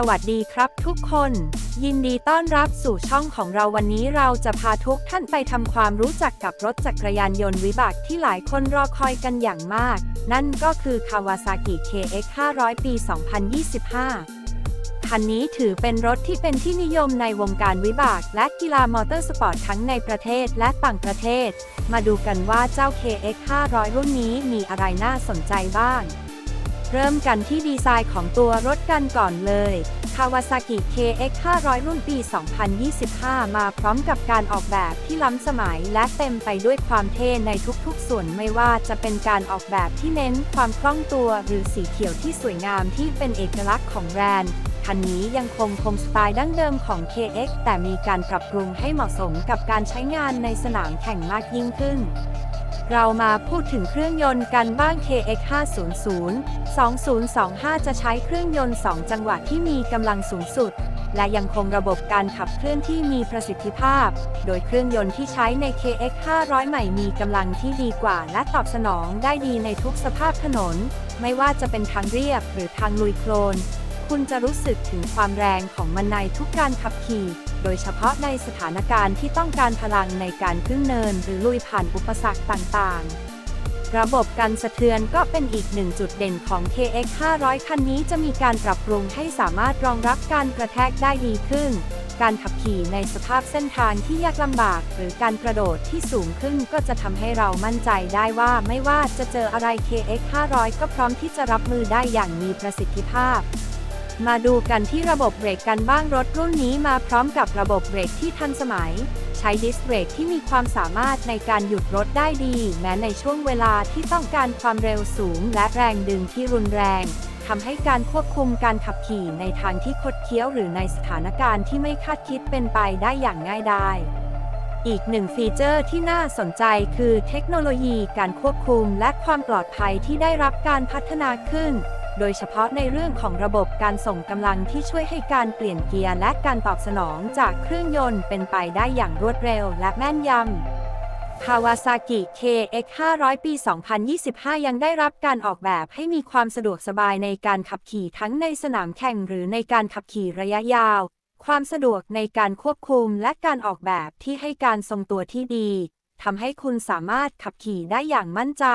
สวัสดีครับทุกคน ยินดีต้อนรับสู่ช่องของเราวันนี้เราจะพาทุกท่านไปทำความรู้จักกับรถจักรยานยนต์วิบากที่หลายคนรอคอยกันอย่างมาก นั่นก็คือ Kawasaki KX 500 ปี 2025 คันนี้ถือเป็นรถที่เป็นที่นิยมในวงการวิบาก และกีฬามอเตอร์สปอร์ตทั้งในประเทศและต่างประเทศ มาดูกันว่าเจ้า KX 500 รุ่นนี้มีอะไรน่าสนใจบ้าง เริ่มกันที่ดีไซน์ของตัวรถกันก่อนเลย Kawasaki KX 500 รุ่นปี 2025 มาพร้อมกับการออกแบบที่ล้ำสมัยและเต็มไปด้วยความเท่ในทุกๆ ส่วนไม่ว่าจะเป็นการออกแบบที่เน้นความคล่องตัวหรือสีเขียวที่สวยงามที่เป็นเอกลักษณ์ของแบรนด์คันนี้ยังคงคงสไตล์ดั้งเดิมของ KX แต่มีการปรับปรุงให้เหมาะสมกับการใช้งานในสนามแข่งมากยิ่งขึ้น เรามาพูดถึงเครื่องยนต์กันบ้าง KX 500 2025 จะใช้เครื่องยนต์ 2 จังหวะที่มีกำลังสูงสุด และยังคงระบบการขับเคลื่อนที่มีประสิทธิภาพ โดยเครื่องยนต์ที่ใช้ใน KX 500 ใหม่มีกำลังที่ดีกว่าและตอบสนองได้ดีในทุกสภาพถนน ไม่ว่าจะเป็นทางเรียบหรือทางลุยโคลน คุณจะรู้สึกถึงความแรงของมันในทุกการขับขี่ โดยเฉพาะในสถานการณ์ที่ต้องการพลังในการขึ้นเนินหรือลุยผ่านอุปสรรคต่างๆ ระบบกันสะเทือนก็เป็นอีกหนึ่งจุดเด่นของ KX 500 คันนี้จะมีการปรับปรุงให้สามารถรองรับการกระแทกได้ดีขึ้น การขับขี่ในสภาพเส้นทางที่ยากลำบาก หรือการกระโดดที่สูงขึ้นก็จะทำให้เรามั่นใจได้ว่าไม่ว่าจะเจออะไร KX 500 ก็พร้อมที่จะรับมือได้อย่างมีประสิทธิภาพ มาดูกันที่ระบบเบรกกันบ้างรถรุ่นนี้มาพร้อมกับระบบเบรกที่ทันสมัย ใช้ดิสเบรกที่มีความสามารถในการหยุดรถได้ดี แม้ในช่วงเวลาที่ต้องการความเร็วสูง และแรงดึงที่รุนแรงทำให้การควบคุมการขับขี่ในทางที่คดเคี้ยวหรือในสถานการณ์ที่ไม่คาดคิดเป็นไปได้อย่างง่ายดายอีกหนึ่งฟีเจอร์ที่น่าสนใจคือเทคโนโลยีการควบคุมและความปลอดภัยที่ได้รับการพัฒนาขึ้น โดยเฉพาะในเรื่องของระบบการส่งกำลังที่ช่วยให้การเปลี่ยนเกียร์และการตอบสนองจากเครื่องยนต์เป็นไปได้อย่างรวดเร็วและแม่นยำ Kawasaki KX 500 ปี 2025 ยังได้รับการออกแบบให้มีความสะดวกสบายในการขับขี่ทั้งในสนามแข่งหรือในการขับขี่ระยะยาว ความสะดวกในการควบคุมและการออกแบบที่ให้การทรงตัวที่ดีทำให้คุณสามารถขับขี่ได้อย่างมั่นใจ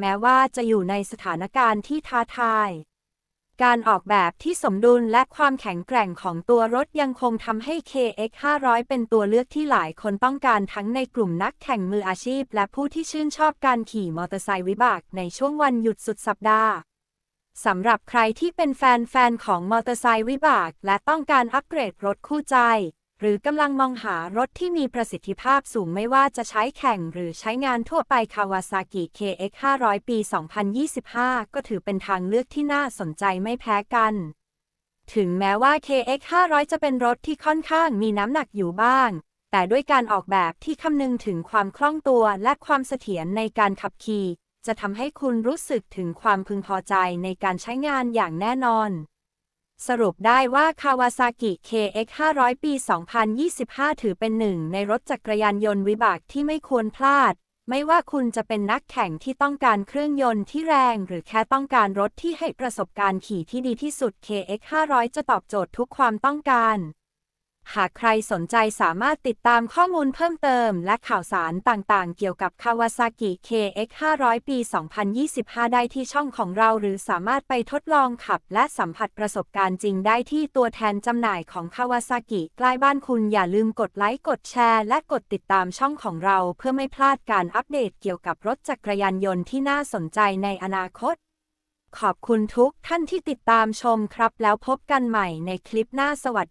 แม้ว่าจะอยู่ในสถานการณ์ที่ท้าทาย การออกแบบที่สมดุลและความแข็งแกร่งของตัวรถยังคงทำให้ KX 500เป็นตัวเลือกที่หลายคนต้องการทั้งในกลุ่มนักแข่งมืออาชีพ และผู้ที่ชื่นชอบการขี่มอเตอร์ไซค์วิบากในช่วงวันหยุดสุดสัปดาห์สำหรับใครที่เป็นแฟนๆของมอเตอร์ไซค์วิบาก และต้องการอัปเกรดรถคู่ใจ หรือกำลังมองหารถที่มีประสิทธิภาพสูงไม่ว่าจะใช้แข่งหรือใช้งานทั่วไป Kawasaki KX 500 ปี 2025 ก็ถือเป็นทางเลือกที่น่าสนใจไม่แพ้กัน ถึงแม้ว่า KX 500 จะเป็นรถที่ค่อนข้างมีน้ำหนักอยู่บ้าง แต่ด้วยการออกแบบที่คำนึงถึงความคล่องตัวและความเสถียรในการขับขี่ จะทำให้คุณรู้สึกถึงความพึงพอใจในการใช้งานอย่างแน่นอน สรุปได้ว่า Kawasaki KX 500 ปี 2025 ถือเป็นหนึ่งในรถจักรยานยนต์วิบากที่ไม่ควรพลาด ไม่ว่าคุณจะเป็นนักแข่งที่ต้องการเครื่องยนต์ที่แรง หรือแค่ต้องการรถที่ให้ประสบการณ์ขี่ที่ดีที่สุด KX 500 จะตอบโจทย์ทุกความต้องการ หากใครสนใจสามารถติดตามข้อมูลเพิ่มเติม และข่าวสารต่างๆ เกี่ยวกับ Kawasaki KX 500 ปี 2025 ได้ที่ช่องของเรา หรือสามารถไปทดลองขับ และสัมผัสประสบการณ์จริงได้ที่ตัวแทนจำหน่ายของ Kawasaki ใกล้บ้านคุณอย่าลืมกดไลค์ กดแชร์ และกดติดตามช่องของเรา เพื่อไม่พลาดการอัปเดตเกี่ยวกับรถจักรยานยนต์ที่น่าสนใจในอนาคตขอบคุณทุกท่านที่ติดตามชมครับ แล้วพบกันใหม่ในคลิปหน้าสวัสดี